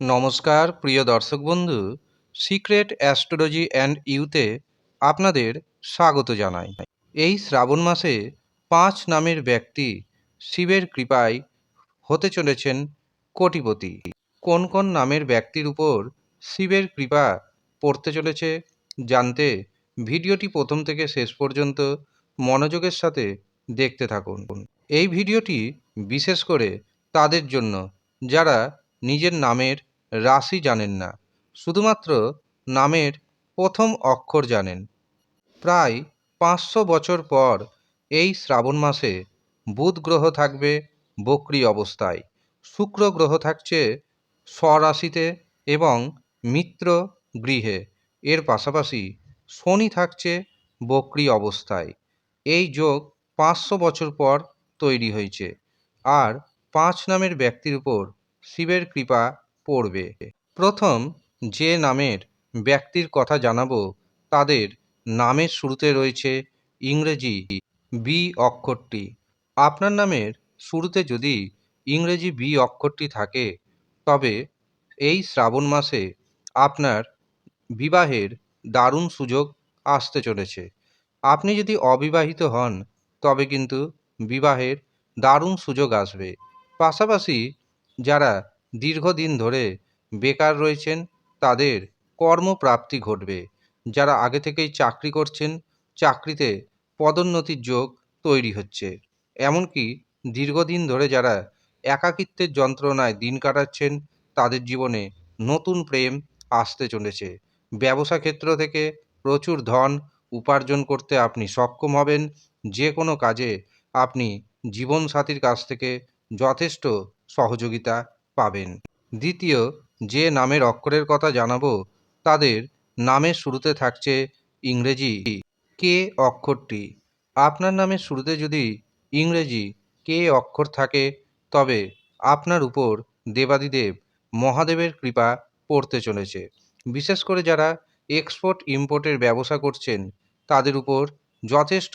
নমস্কার, প্রিয় দর্শক বন্ধু, সিক্রেট অ্যাস্ট্রোলজি অ্যান্ড ইউতে আপনাদের স্বাগত জানাই। এই শ্রাবণ মাসে পাঁচ নামের ব্যক্তি শিবের কৃপায় হতে চলেছেন কোটিপতি। কোন কোন নামের ব্যক্তির উপর শিবের কৃপা পড়তে চলেছে জানতে ভিডিওটি প্রথম থেকে শেষ পর্যন্ত মনোযোগের সাথে দেখতে থাকুন। এই ভিডিওটি বিশেষ করে তাদের জন্য, যারা নিজের নামের রাশি জানেন না, শুধুমাত্র নামের প্রথম অক্ষর জানেন। প্রায় পাঁচশো বছর পর এই শ্রাবণ মাসে বুধ গ্রহ থাকবে বক্রি অবস্থায়। শুক্র গ্রহ থাকছে স্বরাশিতে এবং মিত্র গৃহে। এর পাশাপাশি শনি থাকছে বক্রি অবস্থায়। এই যোগ পাঁচশো বছর পর তৈরি হয়েছে। আর পাঁচ নামের ব্যক্তির উপর শিবের কৃপা পড়বে। প্রথম যে নামের ব্যক্তির কথা জানাব, তাদের নামের শুরুতে রয়েছে ইংরেজি বি অক্ষরটি। আপনার নামের শুরুতে যদি ইংরেজি বি অক্ষরটি থাকে, তবে এই শ্রাবণ মাসে আপনার বিবাহের দারুণ সুযোগ আসতে চলেছে। আপনি যদি অবিবাহিত হন, তবে কিন্তু বিবাহের দারুণ সুযোগ আসবে। পাশাপাশি যারা দীর্ঘদিন ধরে বেকার রয়েছেন, তাদের কর্মপ্রাপ্তি ঘটবে। যারা আগে থেকেই চাকরি করছেন, চাকরিতে পদোন্নতির যোগ তৈরি হচ্ছে। এমনকি দীর্ঘদিন ধরে যারা একাকিত্বের যন্ত্রণায় দিন কাটাচ্ছেন, তাদের জীবনে নতুন প্রেম আসতে চলেছে। ব্যবসা ক্ষেত্র থেকে প্রচুর ধন উপার্জন করতে আপনি সক্ষম হবেন, যে কোনো কাজে আপনি জীবনসাথীর কাছ থেকে যথেষ্ট সহযোগিতা পাবেন। দ্বিতীয়, যে নামের অক্ষরের কথা জানাব, তাদের নামের শুরুতে থাকছে ইংরেজি। কে অক্ষরটি? আপনার নামের শুরুতে যদি ইংরেজি কে অক্ষর থাকে, তবে আপনার উপর দেবাদিদেব মহাদেবের কৃপা পড়তে চলেছে। বিশেষ করে যারা এক্সপোর্ট, ইম্পোর্টের ব্যবসা করছেন, তাদের উপর যথেষ্ট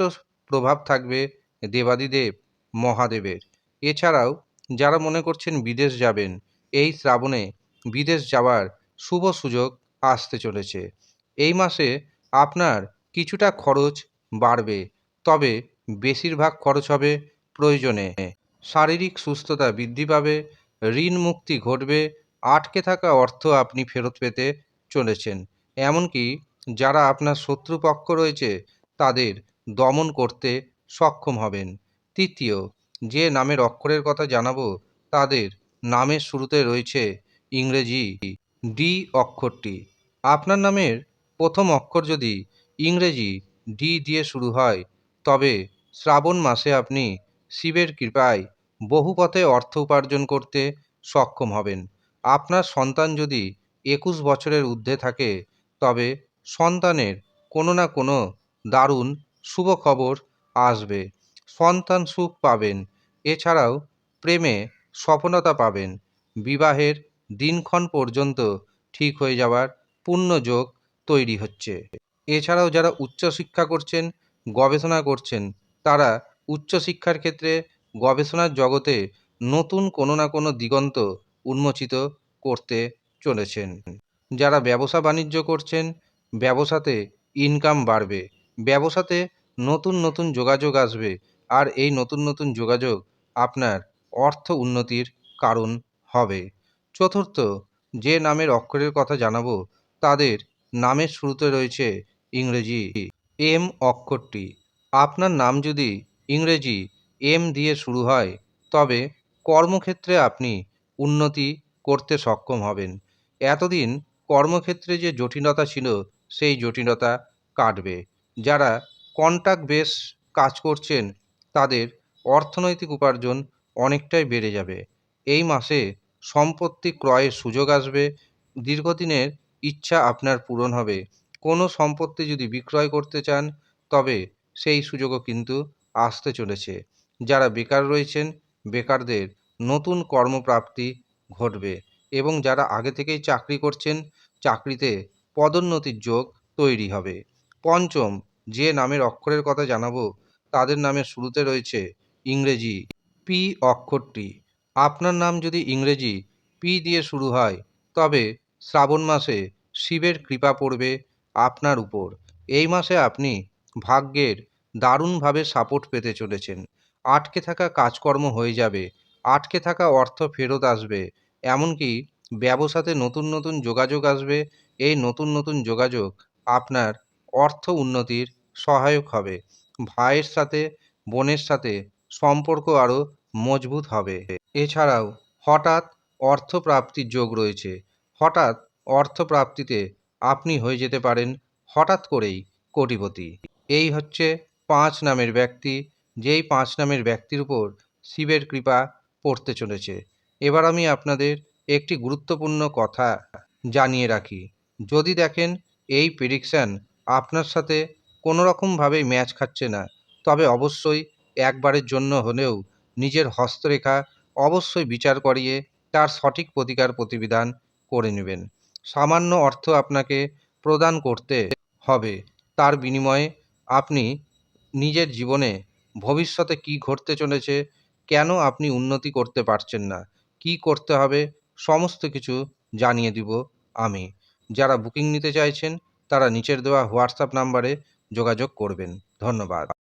প্রভাব থাকবে দেবাদিদেব মহাদেবের। এছাড়াও যারা মনে করছেন বিদেশ যাবেন, এই শ্রাবণে বিদেশ যাওয়ার শুভ সুযোগ আসতে চলেছে। এই মাসে আপনার কিছুটা খরচ বাড়বে, তবে বেশিরভাগ খরচ হবে প্রয়োজনে। শারীরিক সুস্থতা বৃদ্ধি পাবে, ঋণ মুক্তি ঘটবে, আটকে থাকা অর্থ আপনি ফেরত পেতে চলেছেন। এমনকি যারা আপনার শত্রুপক্ষ রয়েছে, তাদের দমন করতে সক্ষম হবেন। তৃতীয় যে নামের অক্ষরের কথা জানাব, তাদের নামের শুরুতে রয়েছে ইংরেজি ডি অক্ষরটি। আপনার নামের প্রথম অক্ষর যদি ইংরেজি ডি দিয়ে শুরু হয়, তবে শ্রাবণ মাসে আপনি শিবের কৃপায় বহু পথে অর্থ উপার্জন করতে সক্ষম হবেন। আপনার সন্তান যদি একুশ বছরের ঊর্ধ্বে থাকে, তবে সন্তানের কোনো না কোনো দারুণ শুভ খবর আসবে। সন্তান সুখ পাবেন। এছাড়াও প্রেমে সফলতা পাবেন। বিবাহের দিনক্ষণ পর্যন্ত ঠিক হয়ে যাওয়ার পূর্ণযোগ তৈরি হচ্ছে। এছাড়াও যারা উচ্চশিক্ষা করছেন, গবেষণা করছেন, তারা উচ্চশিক্ষার ক্ষেত্রে গবেষণার জগতে নতুন কোনো না কোনো দিগন্ত উন্মোচিত করতে চলেছেন। যারা ব্যবসা বাণিজ্য করছেন, ব্যবসাতে ইনকাম বাড়বে। ব্যবসাতে নতুন নতুন যোগাযোগ আসবে। আর এই নতুন নতুন যোগাযোগ আপনার অর্থ উন্নতির কারণ হবে। চতুর্থ, যে নামের অক্ষরের কথা জানাব, তাদের নামের শুরুতে রয়েছে ইংরেজি এম অক্ষরটি। আপনার নাম যদি ইংরেজি এম দিয়ে শুরু হয়, তবে কর্মক্ষেত্রে আপনি উন্নতি করতে সক্ষম হবেন। এতদিন কর্মক্ষেত্রে যে জটিলতা ছিল, সেই জটিলতা কাটবে। যারা কন্ট্যাক্ট বেস কাজ করছেন, তাদের অর্থনৈতিক উপার্জন অনেকটাই বেড়ে যাবে। এই মাসে সম্পত্তি ক্রয়ের সুযোগ আসবে। দীর্ঘদিনের ইচ্ছা আপনার পূরণ হবে। কোনো সম্পত্তি যদি বিক্রয় করতে চান, তবে সেই সুযোগও কিন্তু আসতে চলেছে। যারা বেকার রয়েছেন, বেকারদের নতুন কর্মপ্রাপ্তি ঘটবে এবং যারা আগে থেকেই চাকরি করছেন, চাকরিতে পদোন্নতির যোগ তৈরি হবে। পঞ্চম যে নামের অক্ষরের কথা জানাব, তাদের নামের শুরুতে রয়েছে ইংরেজি পি অক্ষরটি। আপনার নাম যদি ইংরেজি পি দিয়ে শুরু হয়, তবে শ্রাবণ মাসে শিবের কৃপা পড়বে আপনার উপর। এই মাসে আপনি ভাগ্যের দারুণভাবে সাপোর্ট পেতে চলেছেন। আটকে থাকা কাজকর্ম হয়ে যাবে, আটকে থাকা অর্থ ফেরত আসবে, এমনকি ব্যবসাতে নতুন নতুন যোগাযোগ আসবে। এই নতুন নতুন যোগাযোগ আপনার অর্থ উন্নতির সহায়ক হবে। ভাইয়ের সাথে, বোনের সাথে সম্পর্ক আরও মজবুত হবে। এছাড়াও, হঠাৎ অর্থপ্রাপ্তির যোগ রয়েছে। হঠাৎ অর্থপ্রাপ্তিতে আপনি হয়ে যেতে পারেন হঠাৎ করেই কোটিপতি। এই হচ্ছে পাঁচ নামের ব্যক্তি, যেই পাঁচ নামের ব্যক্তির উপর শিবের কৃপা পড়তে চলেছে। এবার আমি আপনাদের একটি গুরুত্বপূর্ণ কথা জানিয়ে রাখি। যদি দেখেন এই প্রেডিকশান আপনার সাথে কোনো রকমভাবেই ম্যাচ খাচ্ছে না, তবে অবশ্যই একবারের জন্য হলেও নিজের হস্তরেখা অবশ্যই বিচার করিয়ে তার সঠিক প্রতিকার প্রতিবিধান করে নেবেন। সামান্য অর্থ আপনাকে প্রদান করতে হবে। তার বিনিময়ে আপনি নিজের জীবনে ভবিষ্যতে কি ঘটতে চলেছে, কেন আপনি উন্নতি করতে পারছেন না, কি করতে হবে, সমস্ত কিছু জানিয়ে দিব আমি। যারা বুকিং নিতে চাইছেন, তারা নিচের দেওয়া হোয়াটসঅ্যাপ নাম্বারে যোগাযোগ করবেন। ধন্যবাদ।